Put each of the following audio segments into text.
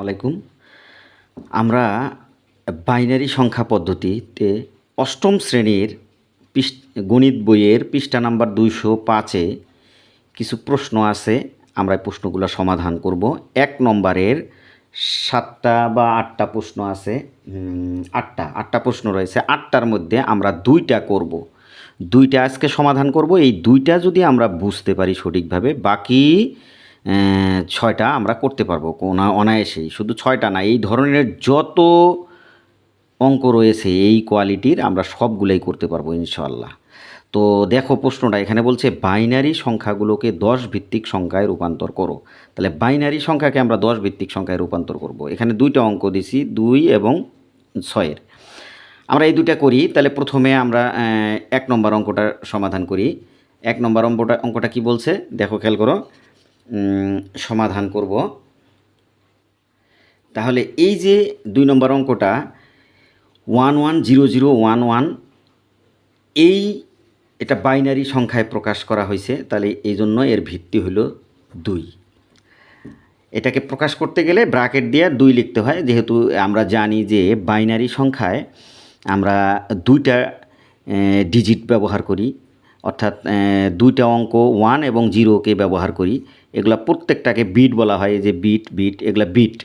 আলাইকুম। আমরা বাইনারি সংখ্যা পদ্ধতিতে অষ্টম শ্রেণির গণিত বইয়ের পৃষ্ঠা নাম্বার দুইশো পাঁচে কিছু প্রশ্ন আছে। আমরা প্রশ্নগুলো সমাধান করব। এক নম্বরের সাতটা বা আটটা প্রশ্ন আছে। আটটা আটটা প্রশ্ন রয়েছে। আটটার মধ্যে আমরা দুইটা করব। দুইটা আজকে সমাধান করব। এই দুইটা যদি আমরা বুঝতে পারি সঠিকভাবে, বাকি ছয়টা আমরা করতে পারব কোনা অনায়াসেই। শুধু ছয়টা না, এই ধরনের যত অঙ্ক রয়েছে, এই কোয়ালিটির আমরা সবগুলোই করতে পারব ইনশাল্লাহ তো দেখো প্রশ্নটা, এখানে বলছে বাইনারি সংখ্যাগুলোকে দশ ভিত্তিক সংখ্যায় রূপান্তর করো। তাহলে বাইনারি সংখ্যাকে আমরা দশ ভিত্তিক সংখ্যায় রূপান্তর করব। এখানে দুইটা অঙ্ক দিছি, দুই এবং ছয়ের। আমরা এই দুইটা করি, তাহলে প্রথমে আমরা এক নম্বর অঙ্কটা সমাধান করি। এক নম্বর অঙ্কটা অঙ্কটা কি বলছে? দেখো খেয়াল করো। সমাধান করব। তাহলে এই যে দুই নম্বর অঙ্কটা one one zero zero one one এই এটা বাইনারি সংখ্যায় প্রকাশ করা হয়েছে, তাহলে এই জন্য এর ভিত্তি হলো দুই। এটাকে প্রকাশ করতে গেলে ব্রাকেট দিয়ে দুই লিখতে হয়, যেহেতু আমরা জানি যে বাইনারি সংখ্যায় আমরা দুইটা ডিজিট ব্যবহার করি। অর্থাৎ দুইটা অঙ্ক ওয়ান এবং জিরোকে ব্যবহার করি। এগুলা প্রত্যেকটাকে বিট বলা হয় যে বিট বিট এগুলা বিট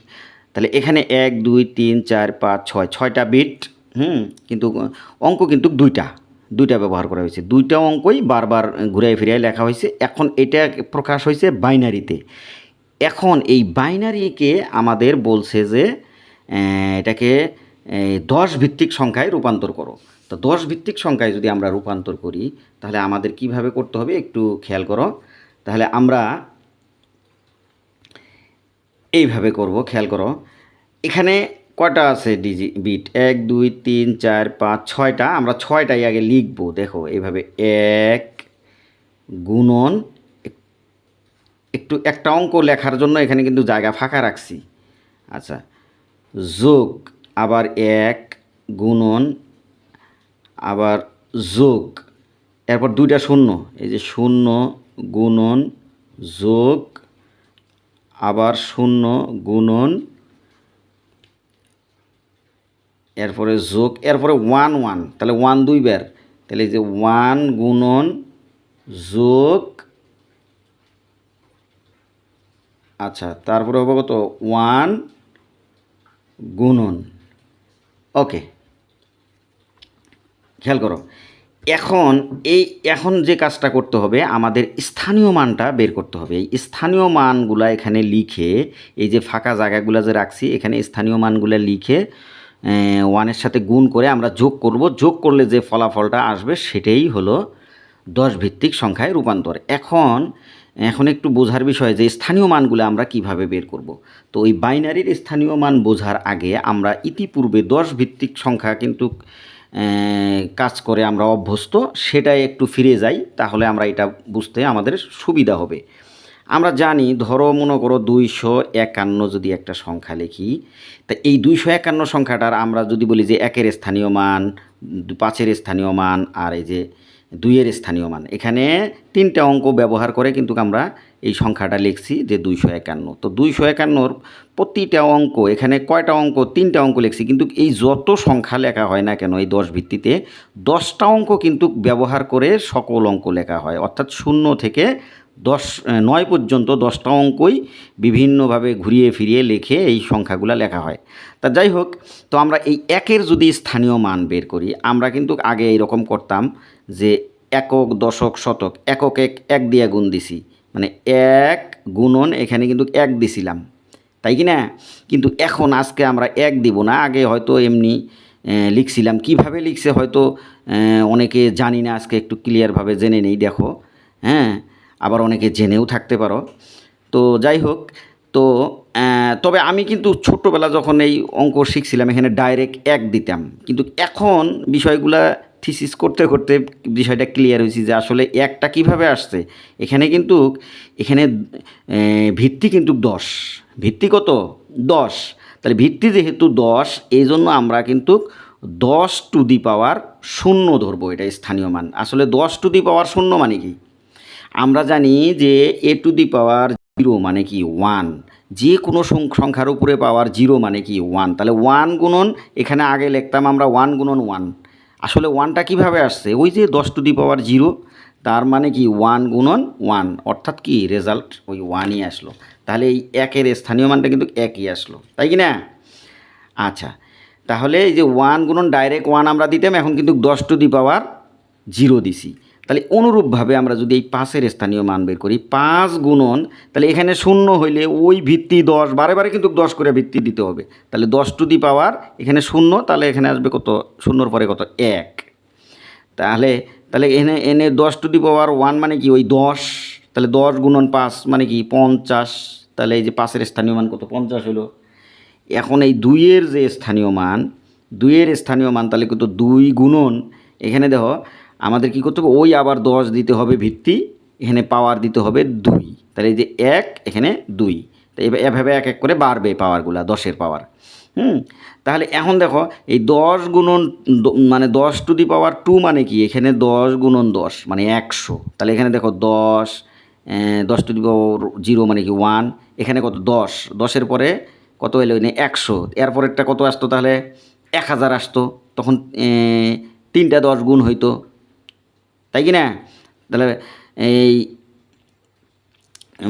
তাহলে এখানে এক, দুই, তিন, চার, পাঁচ, ছয়, ছয়টা বিট হুম, কিন্তু, অঙ্ক কিন্তু দুইটা দুইটা ব্যবহার করা হয়েছে। দুইটা অঙ্কই বারবার ঘুরাই ফিরিয়ে লেখা হয়েছে। এখন এটা প্রকাশ হয়েছে বাইনারিতে। এখন এই বাইনারিকে আমাদের বলছে যে এটাকে দশ ভিত্তিক সংখ্যায় রূপান্তর করো। তো দশ ভিত্তিক সংখ্যায় যদি আমরা রূপান্তর করি, তাহলে আমাদের কীভাবে করতে হবে একটু খেয়াল করো। তাহলে আমরা এইভাবে করব, খেয়াল করো। এখানে কয়টা আছে ডিজি বিট এক, দুই, তিন, চার, পাঁচ, ছয়টা। আমরা ছয়টাই আগে লিখব, দেখো, এইভাবে এক গুণন একটু একটা অঙ্ক লেখার জন্য এখানে কিন্তু জায়গা ফাঁকা রাখছি। আচ্ছা যোগ আবার এক গুণন আবার যোগ, এরপর দুইটা শূন্য, এই যে শূন্য গুণন যোগ, আবার শূন্য গুণন, এরপরে যোগ, এরপরে ওয়ান ওয়ান তাহলে ওয়ান দুই দুইবার তাহলে যে ওয়ান গুণন যোগ আচ্ছা তারপরে হবে কত? ওয়ান গুণন ওকে খেয়াল করো। এখন এই, এখন যে কাজটা করতে হবে, আমাদের স্থানীয় মানটা বের করতে হবে। এই স্থানীয় মানগুলা এখানে লিখে, এই যে ফাঁকা জায়গাগুলো যে রাখছি, এখানে স্থানীয় মানগুলো লিখে ওয়ানের সাথে গুণ করে আমরা যোগ করব। যোগ করলে যে ফলাফলটা আসবে, সেটাই হলো দশ ভিত্তিক সংখ্যায় রূপান্তর। এখন এখন একটু বোঝার বিষয় যে স্থানীয় মানগুলো আমরা কীভাবে বের করব। তো ওই বাইনারির স্থানীয় মান বোঝার আগে আমরা ইতিপূর্বে দশ ভিত্তিক সংখ্যা কিন্তু কাজ করে আমরা অভ্যস্ত সেটাই একটু ফিরে যাই, তাহলে আমরা এটা বুঝতে আমাদের সুবিধা হবে। আমরা জানি, ধরো মনে করো দুইশো একান্ন যদি একটা সংখ্যা লিখি, তা এই দুইশো একান্ন সংখ্যাটার আমরা যদি বলি যে একের স্থানীয় মান, পাঁচের স্থানীয় মান, আর এই যে দুইয়ের স্থানীয় মান, এখানে তিনটা অঙ্ক ব্যবহার করে কিন্তু আমরা এই সংখ্যাটা লিখছি যে দুইশো একান্ন। তো দুইশো একান্নর প্রতিটা অঙ্ক, এখানে কয়টা অঙ্ক? তিনটা অঙ্ক লিখছি, কিন্তু এই যত সংখ্যা লেখা হয় না কেন এই দশ ভিত্তিতে, দশটা অঙ্ক কিন্তু ব্যবহার করে সকল অঙ্ক লেখা হয়। অর্থাৎ শূন্য থেকে দশ নয় পর্যন্ত দশটা অঙ্কই বিভিন্নভাবে ঘুরিয়ে ফিরিয়ে লিখে এই সংখ্যাগুলো লেখা হয়। তা যাই হোক, তো আমরা এই একের যদি স্থানীয় মান বের করি, আমরা কিন্তু আগে এইরকম করতাম যে একক, দশক, শতক, একক এক এক দিয়ে গুণ দিছি। মানে এক গুণন এখানে কিন্তু এক দিছিলাম। তাই কি না কিন্তু এখন আজকে আমরা এক দিব না। আগে হয়তো এমনি লিখছিলাম। কীভাবে লিখছে হয়তো অনেকে জানি না। আজকে একটু ক্লিয়ারভাবে জেনে নেই, দেখো। হ্যাঁ? আবার অনেকে জেনেও থাকতে পারো। তো যাই হোক, তো তবে আমি কিন্তু ছোট্টবেলা যখন এই অঙ্ক শিখছিলাম, এখানে ডাইরেক্ট এক দিতাম। কিন্তু এখন বিষয়গুলা থিসিস করতে করতে বিষয়টা ক্লিয়ার হয়েছে যে আসলে একটা কীভাবে আসছে? এখানে কিন্তু, এখানে ভিত্তি কিন্তু দশ। ভিত্তি কত? দশ। তাহলে ভিত্তি যেহেতু দশ এই জন্য আমরা কিন্তু দশ টু দি পাওয়ার শূন্য ধরবো এটা স্থানীয় মান। আসলে দশ টু দি পাওয়ার শূন্য মানে কি? আমরা জানি যে এ টু দি পাওয়ার জিরো মানে কি? ওয়ান যে কোনো সংখ্যার উপরে পাওয়ার জিরো মানে কি? ওয়ান তাহলে ওয়ান গুণন, এখানে আগে লিখতাম আমরা ওয়ান গুণন ওয়ান আসলে ওয়ানটা কীভাবে আসছে? ওই যে দশ টু দি পাওয়ার জিরো তার মানে কি ওয়ান গুণন ওয়ান অর্থাৎ কি রেজাল্ট ওই ওয়ানই আসলো। তাহলে এই একের স্থানীয় মানটা কিন্তু একই আসলো, তাই কি না আচ্ছা তাহলে এই যে ওয়ান গুণন ডাইরেক্ট ওয়ান আমরা দিতাম, এখন কিন্তু দশ টু দি পাওয়ার জিরো দিছি। তাহলে অনুরূপভাবে আমরা যদি এই পাঁচের স্থানীয় মান বের করি, পাঁচ গুণন, তাহলে এখানে শূন্য হইলে ওই ভিত্তি দশ, বারে বারে কিন্তু দশ করে ভিত্তি দিতে হবে। তাহলে দশ টু দি পাওয়ার, এখানে শূন্য, তাহলে এখানে আসবে কত? শূন্যর পরে কত? এক। তাহলে তাহলে এনে এনে দশ টু দি পাওয়ার ওয়ান মানে কি? ওই দশ। তাহলে দশ গুণন পাঁচ মানে কি? পঞ্চাশ। তাহলে এই যে পাঁচের স্থানীয় মান কত? পঞ্চাশ হলো এখন এই দুইয়ের যে স্থানীয় মান, দুইয়ের স্থানীয় মান তাহলে কিন্তু দুই গুণন। এখানে দেখো আমাদের কি করতে হবে? ওই আবার দশ দিতে হবে ভিত্তি, এখানে পাওয়ার দিতে হবে দুই। তাহলে এই যে এক, এখানে দুই। তো এভাবে এক এক করে বাড়বে পাওয়ারগুলা দশের পাওয়ার হুম? তাহলে এখন দেখো, এই দশ গুণন মানে দশ টু দি পাওয়ার টু মানে কি? এখানে দশ গুণন দশ মানে একশো। তাহলে এখানে দেখো দশ দশ টু দি পাওয়ার জিরো মানে কি ওয়ান এখানে কত? দশ। দশের পরে কত এলো? এনে একশো। এরপরেরটা কত আসতো তাহলে? এক হাজার আসতো। তখন তিনটা দশ গুণ হইতো। তাই কি না? তাহলে এই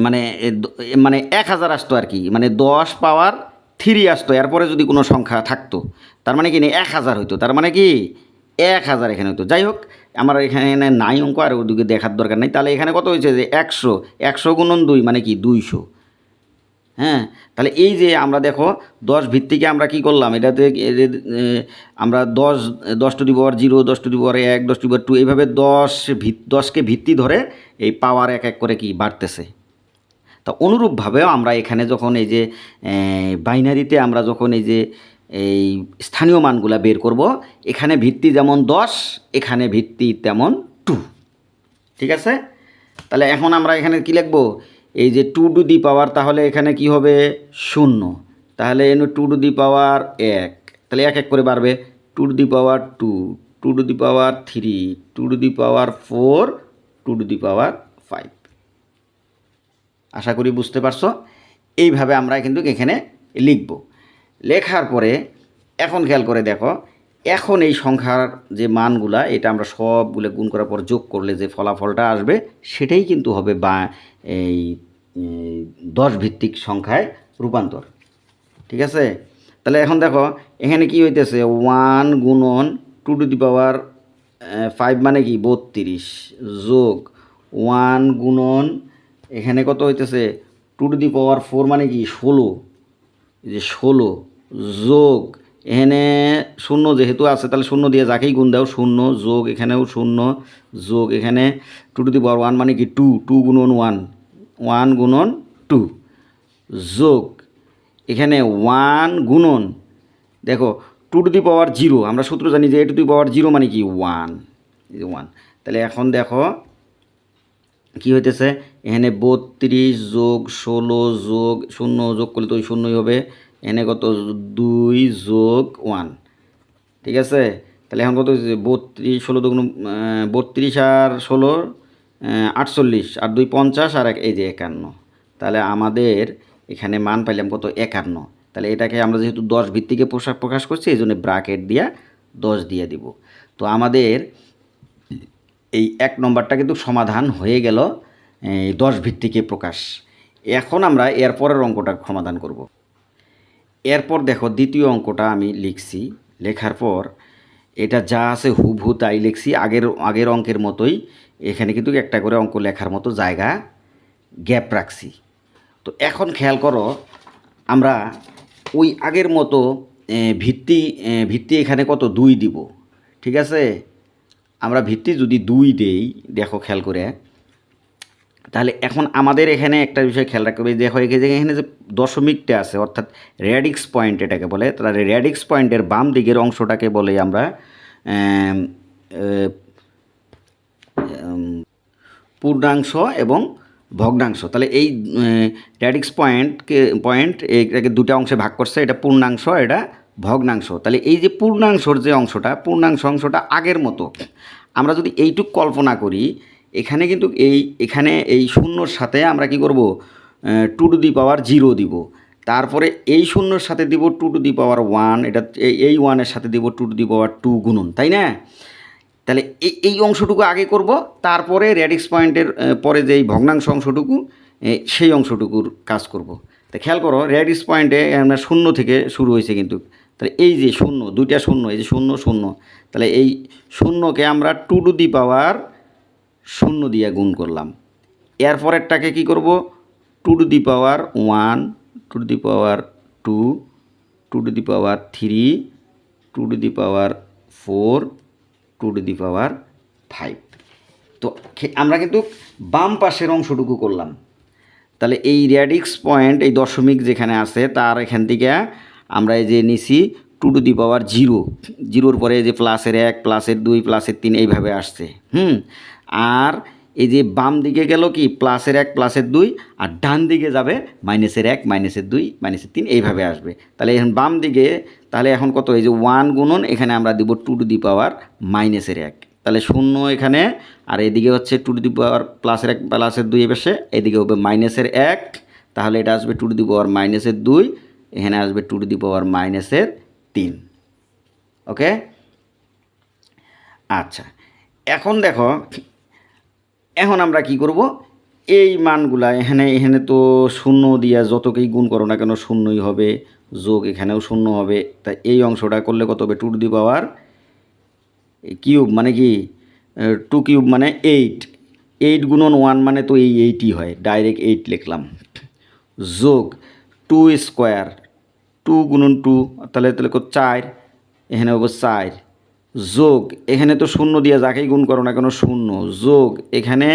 মানে মানে এক হাজার আসতো আর কি। মানে দশ পাওয়ার থ্রি আসতো, এরপরে যদি কোনো সংখ্যা থাকতো, তার মানে কি না, এক হাজার হইতো। তার মানে কি, এক হাজার এখানে হইতো। যাই হোক, আমার এখানে নাই অঙ্ক, আর ওদিকে দেখার দরকার নেই। তাহলে এখানে কত হয়েছে যে একশো একশো গুণন দুই মানে কি, দুইশো। হ্যাঁ? তাহলে এই যে আমরা দেখো, দশ ভিত্তিকে আমরা কি করলাম? এটাতে আমরা দশ দশ টু দি জিরো, দশ টু দি এক, দশ টু টু, এইভাবে দশ ভিত, দশকে ভিত্তি ধরে এই পাওয়ার এক এক করে কি বাড়তেছে। তা অনুরূপভাবেও আমরা এখানে যখন এই যে বাইনারিতে আমরা যখন এই যে, এই স্থানীয় মানগুলা বের করব, এখানে ভিত্তি যেমন দশ, এখানে ভিত্তি তেমন টু। ঠিক আছে? তাহলে এখন আমরা এখানে কি লিখব? এই যে টু টু দি পাওয়ার তাহলে এখানে কি হবে? শূন্য। তাহলে এনে টু টু দি পাওয়ার এক। তাহলে এক এক করে বাড়বে। Two to the power two two to the power three two to the power four two to the power five আশা করি বুঝতে পারছ? এইভাবে আমরা কিন্তু এখানে লিখব। লেখার পরে এখন খেয়াল করে দেখো এখন এই সংখ্যার যে মানগুলা, এটা আমরা সবগুলো গুণ করার পর যোগ করলে যে ফলাফলটা আসবে, সেটাই কিন্তু হবে বা এই দশ ভিত্তিক সংখ্যায় রূপান্তর। ঠিক আছে? তাহলে এখন দেখো, এখানে কি হইতেছে? ওয়ান গুণন two to the power five মানে কি? বত্রিশ যোগ ওয়ান গুণন, এখানে কত হইতেছে? Two to the power four মানে কি? ষোলো। যে ষোলো যোগ এখানে শূন্য যেহেতু আছে, তাহলে শূন্য দিয়ে যাকেই গুণ দাও, শূন্য যোগ এখানেও শূন্য, যোগ এখানে two to the power one মানে কি টু টু গুণন ওয়ান ওয়ান গুণন টু যোগ এখানে ওয়ান গুণন। দেখো two to the power zero আমরা সূত্র জানি যে এ টু দি পাওয়ার জিরো মানে কি ওয়ান ওয়ান তাহলে এখন দেখো কি হইতেছে, এখানে বত্রিশ যোগ ষোলো যোগ, শূন্য যোগ করলে তো ওই শূন্যই হবে। এখানে কত? দুই যোগ ওয়ান। ঠিক আছে? তাহলে এখন কত বত্রিশ, ষোলো দুগুণ বত্রিশ আর ষোলো আটচল্লিশ। আর দুই পঞ্চাশ আর এক, এই যে একান্ন। তাহলে আমাদের এখানে মান পাইলাম কত? একান্ন। তাহলে এটাকে আমরা যেহেতু দশ ভিত্তিকে পোশাক প্রকাশ করছি, এই জন্য ব্রাকেট দিয়া দশ দিয়ে দিব। তো আমাদের এই এক নম্বরটা কিন্তু সমাধান হয়ে গেল দশ ভিত্তিকে প্রকাশ। এখন আমরা এরপরের অঙ্কটা সমাধান করব। এরপর দেখো দ্বিতীয় অঙ্কটা আমি লিখছি। লেখার পর এটা যা আছে হুবহু তাই লিখছি। আগের আগের অঙ্কের মতোই এখানে কিন্তু একটা করে অঙ্ক লেখার মতো জায়গা গ্যাপ রাখছি। তো এখন খেয়াল করো, আমরা ওই আগের মতো ভিত্তি ভিত্তি এখানে কত? দুই দিব। ঠিক আছে? আমরা ভিত্তি যদি দুই দেই, দেখো খেয়াল করে। তাহলে এখন আমাদের এখানে একটা বিষয় খেয়াল রাখতে হবে। দেখো এখানে এখানে যে দশমিকটা আছে, অর্থাৎ র্যাডিক্স পয়েন্ট এটাকে বলে, তাহলে র্যাডিক্স পয়েন্টের বাম দিকের অংশটাকে বলে আমরা পূর্ণাংশ এবং ভগ্নাংশ। তাহলে এই র্যাডিক্স পয়েন্টকে পয়েন্ট এটাকে দুটা অংশে ভাগ করছে, এটা পূর্ণাংশ, এটা ভগ্নাংশ। তাহলে এই যে পূর্ণাংশর যে অংশটা, পূর্ণাংশ অংশটা আগের মতো, আমরা যদি এইটুক কল্পনা করি এখানে কিন্তু এই, এখানে এই শূন্যর সাথে আমরা কি করব? Two to the power zero দিব। তারপরে এই শূন্যর সাথে দিব two to the power one এটা এই- ওয়ানের সাথে দিব two to the power two গুণন, তাই না? তাহলে এই এই অংশটুকু আগে করব, তারপরে র্যাডিক্স পয়েন্টের পরে যে এই ভগ্নাংশ অংশটুকু সেই অংশটুকুর কাজ করব। তা খেয়াল করো র্যাডিক্স পয়েন্টে আমরা শূন্য থেকে শুরু হয়েছে কিন্তু। তাহলে এই যে শূন্য, দুইটা শূন্য, এই যে শূন্য শূন্য, তাহলে এই শূন্যকে আমরা টু টু দি পাওয়ার শূন্য দিয়ে গুণ করলাম। এর পরেরটাকে কী করব? Two to the power one, two to the power two two to the power three, two to the power four, two to the power five. তো আমরা কিন্তু বাম পাশের অংশটুকু করলাম। তাহলে এই র্যাডিক্স পয়েন্ট, এই দশমিক যেখানে আছে, তার এখান থেকে আমরা এই যে নিছি two to the power zero. জিরোর পরে যে প্লাসের এক, প্লাসের দুই, প্লাসের তিন, এইভাবে আসছে। হুম? আর এই যে বাম দিকে গেল কি? প্লাসের এক, প্লাসের দুই, আর ডান দিকে যাবে মাইনাসের এক, মাইনাসের দুই, মাইনাসের তিন, এইভাবে আসবে। তাহলে এখন বাম দিকে, তাহলে এখন কত? এই যে ওয়ান গুণন, এখানে আমরা দিব টু টু দি পাওয়ার মাইনাসের এক। তাহলে শূন্য এখানে, আর এদিকে হচ্ছে টু টু দি পাওয়ার প্লাসের এক, প্লাসের দুই বসে এদিকে হবে মাইনাসের এক। তাহলে এটা আসবে টু টু দি পাওয়ার মাইনাসের দুই, এখানে আসবে টু টু দি পাওয়ার মাইনাসের তিন। ওকে? আচ্ছা। এখন দেখো এখন আমরা কি করব? এই মানগুলা এখানে এখানে তো শূন্য দিয়া যতকেই গুণ করো না কেন শূন্যই হবে, যোগ এখানেও শূন্য হবে। তা এই অংশটা করলে কত হবে? Two to the power cube মানে কি? টু কিউব মানে এইট এইট গুণন ওয়ান মানে তো এই এইটই হয়। ডাইরেক্ট এইট লিখলাম। যোগ টু স্কোয়ার টু গুণন টু তাহলে তাহলে চার। এখানে হবে চার। যোগ, এখানে তো শূন্য দিয়ে যাকেই গুণ করো না কেন, শূন্য। যোগ, এখানে,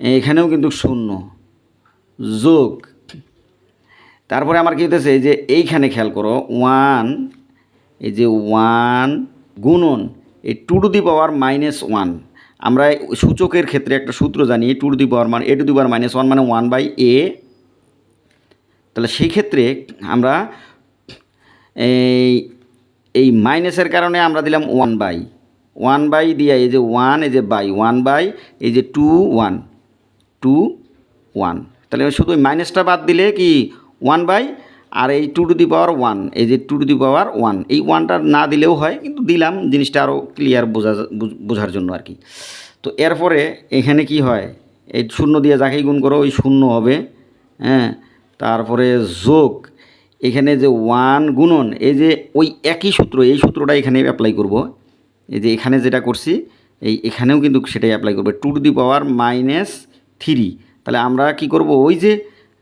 এখানেও কিন্তু শূন্য। যোগ। তারপরে আমার কী হতেছে যে এইখানে খেয়াল করো, ওয়ান, এই যে ওয়ান গুণন, এই two to the power minus one. আমরা সূচকের ক্ষেত্রে একটা সূত্র জানি টু টু দি পাওয়ার মানে a to the power minus one মানে ওয়ান বাই এ। তাহলে সেই ক্ষেত্রে আমরা এই এই মাইনাসের কারণে আমরা দিলাম ওয়ান বাই ওয়ান বাই দিয়ে এই যে ওয়ান এই যে বাই ওয়ান বাই এই যে টু ওয়ান টু ওয়ান তাহলে শুধু ওই মাইনাসটা বাদ দিলে কি ওয়ান বাই আর এই two to the power one এই যে two to the power one এই ওয়ানটা না দিলেও হয়, কিন্তু দিলাম জিনিসটা আরও ক্লিয়ার বোঝা বোঝার জন্য আর কি। তো এরপরে এখানে কি হয়? এই শূন্য দিয়ে যাকেই গুণ করো, ওই শূন্য হবে হ্যাঁ? তারপরে যোগ। এখানে যে ওয়ান গুণন, এই যে ওই একই সূত্র, এই সূত্রটা এখানে অ্যাপ্লাই করব। এই যে এখানে যেটা করছি, এই এখানেও কিন্তু সেটাই অ্যাপ্লাই করবে। Two to the power minus three তাহলে আমরা কি করব? ওই যে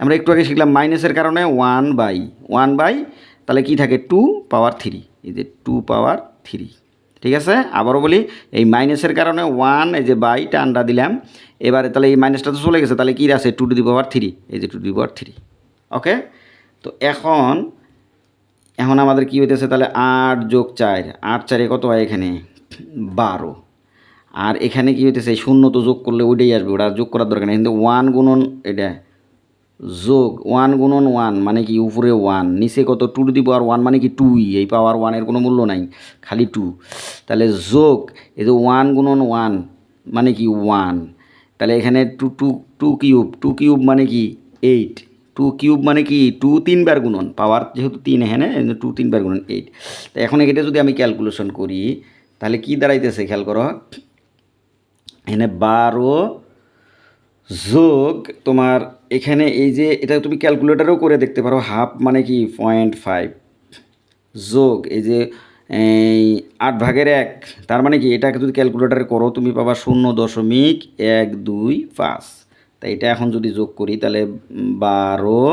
আমরা একটু আগে শিখলাম মাইনাসের কারণে ওয়ান বাই ওয়ান বাই তাহলে কি থাকে? টু পাওয়ার থ্রি এই যে টু পাওয়ার থ্রি ঠিক আছে? আবারও বলি, এই মাইনাসের কারণে ওয়ান এই যে বাই টানটা দিলাম। এবারে তাহলে এই মাইনাসটা তো চলে গেছে, তাহলে কী আছে? Two to the power three এই যে two to the power three okay তো এখন এখন আমাদের কী হইতেছে? তাহলে আট যোগ চার, আট চারে কত হয় এখানে? বারো। আর এখানে কী হইতেছে? শূন্য তো যোগ করলে ওইটাই আসবে, ওটা যোগ করার দরকার নেই। কিন্তু ওয়ান গুণন এটা যোগ, ওয়ান গুণন ওয়ান মানে কি উপরে ওয়ান, নিচে কত? Two to the power one মানে কি টুই এই পাওয়ার ওয়ানের কোনো মূল্য নাই, খালি টু তাহলে যোগ, এই যে ওয়ান গুণন ওয়ান মানে কি ওয়ান তাহলে এখানে two two two cube two cube মানে কি এইট টু কিউব মানে কি টু তিনবার গুণন পাওয়ার যেহেতু তিন এখানে টু তিনবার গুণন এইট তো এখন এটা যদি আমি ক্যালকুলেশন করি, তাহলে কি দাঁড়াইতেছে খেয়াল করো? এখানে বারো যোগ তোমার এখানে এই যে এটা তুমি ক্যালকুলেটারেও করে দেখতে পারো হাফ মানে কি পয়েন্ট ফাইভ যোগ এই যে আট ভাগের এক, তার মানে কি, এটাকে যদি ক্যালকুলেটারে করো, তুমি পাবা শূন্য দশমিক এক দুই পাঁচ। তাই এটা এখন যদি যোগ করি তাহলে বারো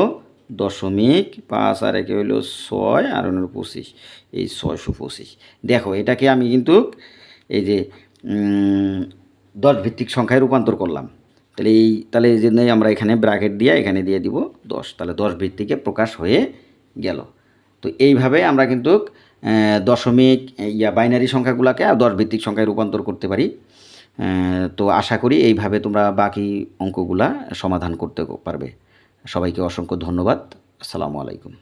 দশমিক পাঁচ আর একে হইল ছয়, আর হলো পঁচিশ। এই ছয়শো পঁচিশ। দেখো, এটাকে আমি কিন্তু এই যে দশ ভিত্তিক সংখ্যায় রূপান্তর করলাম। তাহলে এই তাহলে এই জন্যই আমরা এখানে ব্র্যাকেট দিয়ে এখানে দিয়ে দিব দশ। তাহলে দশ ভিত্তিকে প্রকাশ হয়ে গেল। তো এইভাবে আমরা কিন্তু দশমিক, ইয়া, বাইনারি সংখ্যাগুলোকে আর দশ ভিত্তিক সংখ্যায় রূপান্তর করতে পারি। তো আশা করি এইভাবে তোমরা বাকি অঙ্কগুলা সমাধান করতে পারবে। সবাইকে অসংখ্য ধন্যবাদ। আসসালামু আলাইকুম।